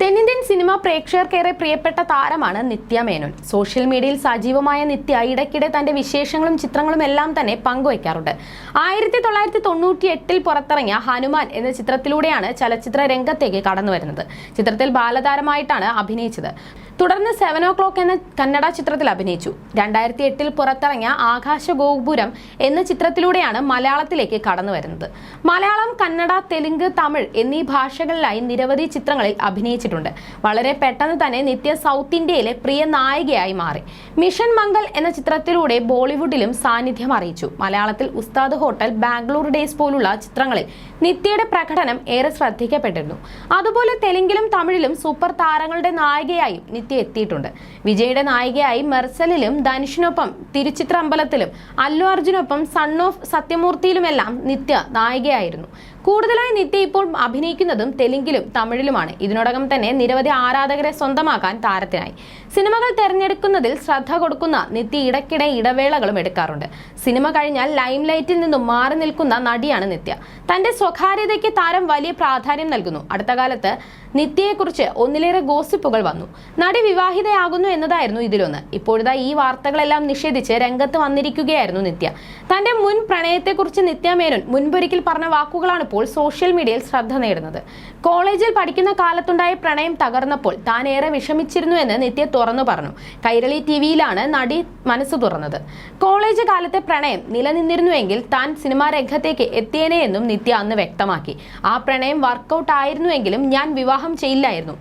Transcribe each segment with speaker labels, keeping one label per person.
Speaker 1: തെന്നിന്ത്യൻ സിനിമ പ്രേക്ഷകർക്കേറെ പ്രിയപ്പെട്ട താരമാണ് നിത്യ മേനോൻ. സോഷ്യൽ മീഡിയയിൽ സജീവമായ നിത്യ ഇടയ്ക്കിടെ തന്റെ വിശേഷങ്ങളും ചിത്രങ്ങളും എല്ലാം തന്നെ പങ്കുവയ്ക്കാറുണ്ട്. ആയിരത്തി തൊള്ളായിരത്തി തൊണ്ണൂറ്റി എട്ടിൽ പുറത്തിറങ്ങിയ ഹനുമാൻ എന്ന ചിത്രത്തിലൂടെയാണ് ചലച്ചിത്ര രംഗത്തേക്ക് കടന്നു വരുന്നത്. ചിത്രത്തിൽ ബാലതാരമായിട്ടാണ് അഭിനയിച്ചത്. തുടർന്ന് സെവൻ ഓ ക്ലോക്ക് എന്ന കന്നഡ ചിത്രത്തിൽ അഭിനയിച്ചു. രണ്ടായിരത്തി എട്ടിൽ പുറത്തിറങ്ങിയ ആകാശ ഗോപുരം എന്ന ചിത്രത്തിലൂടെയാണ് മലയാളത്തിലേക്ക് കടന്നു വരുന്നത്. മലയാളം കന്നഡ തെലുങ്ക് തമിഴ് എന്നീ ഭാഷകളിലായി നിരവധി ചിത്രങ്ങളിൽ അഭിനയിച്ചിട്ടുണ്ട് വളരെ പെട്ടെന്ന് തന്നെ നിത്യ സൗത്ത് ഇന്ത്യയിലെ പ്രിയ നായികയായി മാറി. മിഷൻ മംഗൾ എന്ന ചിത്രത്തിലൂടെ ബോളിവുഡിലും സാന്നിധ്യം അറിയിച്ചു. മലയാളത്തിൽ ഉസ്താദ് ഹോട്ടൽ ബാംഗ്ലൂർ ഡേയ്സ് പോലുള്ള ചിത്രങ്ങളിൽ നിത്യയുടെ പ്രകടനം ഏറെ ശ്രദ്ധിക്കപ്പെട്ടിരുന്നു. അതുപോലെ തെലുങ്കിലും തമിഴിലും സൂപ്പർ താരങ്ങളുടെ നായികയായും നിത്യ എത്തിയിട്ടുണ്ട്. വിജയുടെ നായികയായി മെർസലിലും ധനുഷിനൊപ്പം തിരുച്ചിത്രമ്പലത്തിലും അല്ലു അർജുനൊപ്പം സൺ ഓഫ് സത്യമൂർത്തിയിലുമെല്ലാം നിത്യ നായികയായിരുന്നു. കൂടുതലായി നിത്യ ഇപ്പോൾ അഭിനയിക്കുന്നതും തെലുങ്കിലും തമിഴിലുമാണ്. ഇതിനോടകം തന്നെ നിരവധി ആരാധകരെ സ്വന്തമാക്കാൻ താരത്തിനായി. സിനിമകൾ തിരഞ്ഞെടുക്കുന്നതിൽ ശ്രദ്ധ കൊടുക്കുന്ന നിത്യ ഇടയ്ക്കിടെ ഇടവേളകളും എടുക്കാറുണ്ട്. സിനിമ കഴിഞ്ഞാൽ ലൈം ലൈറ്റിൽ നിന്നും മാറി നിൽക്കുന്ന നടിയാണ് നിത്യ. തന്റെ സ്വകാര്യതയ്ക്ക് താരം വലിയ പ്രാധാന്യം നൽകുന്നു. അടുത്ത കാലത്ത് നിത്യയെക്കുറിച്ച് ഒന്നിലേറെ ഗോസിപ്പുകൾ വന്നു. നടി വിവാഹിതയാകുന്നു എന്നതായിരുന്നു ഇതിലൊന്ന്. ഇപ്പോഴത്തെ ഈ വാർത്തകളെല്ലാം നിഷേധിച്ച് രംഗത്ത് വന്നിരിക്കുകയായിരുന്നു നിത്യ. തന്റെ മുൻ പ്രണയത്തെക്കുറിച്ച് നിത്യ മേനോൻ മുൻപൊരിക്കൽ പറഞ്ഞ വാക്കുകളാണ് ഇപ്പോൾ സോഷ്യൽ മീഡിയയിൽ ശ്രദ്ധ നേടുന്നത്. കോളേജിൽ പഠിക്കുന്ന കാലത്തുണ്ടായ പ്രണയം തകർന്നപ്പോൾ താൻ ഏറെ വിഷമിച്ചിരുന്നു എന്ന് നിത്യ തുറന്നു പറഞ്ഞു. കൈരളി ടി വിയിലാണ് നടി മനസ്സ് തുറന്നത്. കോളേജ് കാലത്തെ പ്രണയം നിലനിന്നിരുന്നുവെങ്കിൽ താൻ സിനിമാ രംഗത്തേക്ക് എത്തിയേനെ എന്നും നിത്യ അന്ന് വ്യക്തമാക്കി. ആ പ്രണയം വർക്കൗട്ട് ആയിരുന്നുവെങ്കിലും ഞാൻ വിവാഹം ചെയ്യില്ലായിരുന്നു.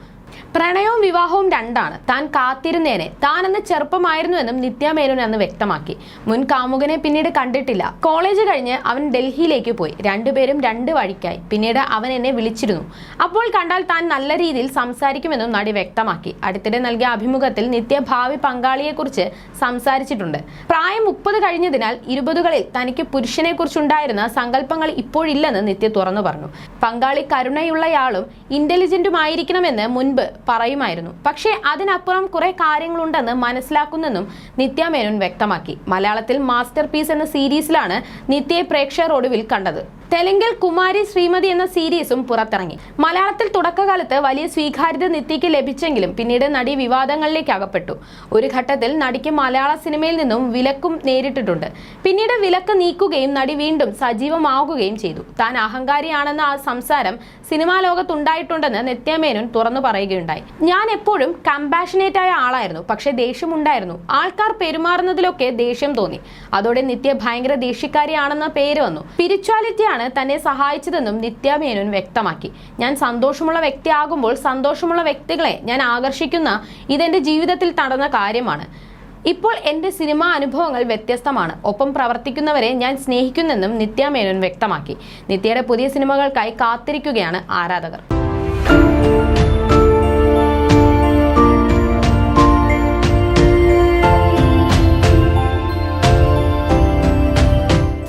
Speaker 1: പ്രണയവും വിവാഹവും രണ്ടാണ്. താൻ കാത്തിരുന്നേനെ. താൻ അന്ന് ചെറുപ്പമായിരുന്നുവെന്നും നിത്യ മേനോൻ അന്ന് വ്യക്തമാക്കി. മുൻ കാമുകനെ പിന്നീട് കണ്ടിട്ടില്ല. കോളേജ് കഴിഞ്ഞ് അവൻ ഡൽഹിയിലേക്ക് പോയി. രണ്ടുപേരും രണ്ട് വഴിക്കായി. പിന്നീട് അവൻ എന്നെ വിളിച്ചിരുന്നു. അപ്പോൾ കണ്ടാൽ താൻ നല്ല രീതിയിൽ സംസാരിക്കുമെന്നും നടി വ്യക്തമാക്കി. അടുത്തിടെ നൽകിയ അഭിമുഖത്തിൽ നിത്യ ഭാവി പങ്കാളിയെക്കുറിച്ച് സംസാരിച്ചിട്ടുണ്ട്. പ്രായം മുപ്പത് കഴിഞ്ഞതിനാൽ ഇരുപതുകളിൽ തനിക്ക് പുരുഷനെ കുറിച്ചുണ്ടായിരുന്ന സങ്കല്പങ്ങൾ ഇപ്പോഴില്ലെന്ന് നിത്യ തുറന്നു പറഞ്ഞു. പങ്കാളി കരുണയുള്ളയാളും ഇന്റലിജന്റുമായിരിക്കണമെന്ന് മുൻപ് പറയുമായിരുന്നു. പക്ഷേ അതിനപ്പുറം കുറെ കാര്യങ്ങളുണ്ടെന്ന് മനസ്സിലാക്കുന്നെന്നും നിത്യ മേനോൻ വ്യക്തമാക്കി. മലയാളത്തിൽ മാസ്റ്റർ പീസ് എന്ന സീരീസിലാണ് നിത്യയെ പ്രേക്ഷകർ ഒടുവിൽ കണ്ടത്. തെലുങ്കിൽ കുമാരി ശ്രീമതി എന്ന സീരീസും പുറത്തിറങ്ങി. മലയാളത്തിൽ തുടക്കകാലത്ത് വലിയ സ്വീകാര്യത നിത്യയ്ക്ക് ലഭിച്ചെങ്കിലും പിന്നീട് നടി വിവാദങ്ങളിലേക്ക് അകപ്പെട്ടു. ഒരു ഘട്ടത്തിൽ നടിക്ക് മലയാള സിനിമയിൽ നിന്നും വിലക്കും നേരിട്ടിട്ടുണ്ട്. പിന്നീട് വിലക്ക് നീക്കുകയും നടി വീണ്ടും സജീവമാവുകയും ചെയ്തു. താൻ അഹങ്കാരിയാണെന്ന ആ സംസാരം സിനിമാ ലോകത്തുണ്ടായിട്ടുണ്ടെന്ന് നിത്യമേനോൻ തുറന്നു പറയുകയുണ്ടായി. ഞാൻ എപ്പോഴും കമ്പാഷനേറ്റ് ആയ ആളായിരുന്നു. പക്ഷേ ദേഷ്യമുണ്ടായിരുന്നു. ആൾക്കാർ പെരുമാറുന്നതിലൊക്കെ ദേഷ്യം തോന്നി. അതോടെ നിത്യ ഭയങ്കര ദേഷ്യക്കാരിയാണെന്ന പേര് വന്നു. സ്പിരിച്വാലിറ്റിയാണ് തന്നെ സഹായിച്ചതെന്നും നിത്യ മേനോൻ വ്യക്തമാക്കി. ഞാൻ സന്തോഷമുള്ള വ്യക്തിയാകുമ്പോൾ സന്തോഷമുള്ള വ്യക്തികളെ ഞാൻ ആകർഷിക്കുന്ന ഇതെന്റെ ജീവിതത്തിൽ നടന്ന കാര്യമാണ്. ഇപ്പോൾ എന്റെ സിനിമാ അനുഭവങ്ങൾ വ്യത്യസ്തമാണ്. ഒപ്പം പ്രവർത്തിക്കുന്നവരെ ഞാൻ സ്നേഹിക്കുന്നെന്നും നിത്യ മേനോൻ വ്യക്തമാക്കി. നിത്യയുടെ പുതിയ സിനിമകൾക്കായി കാത്തിരിക്കുകയാണ് ആരാധകർ.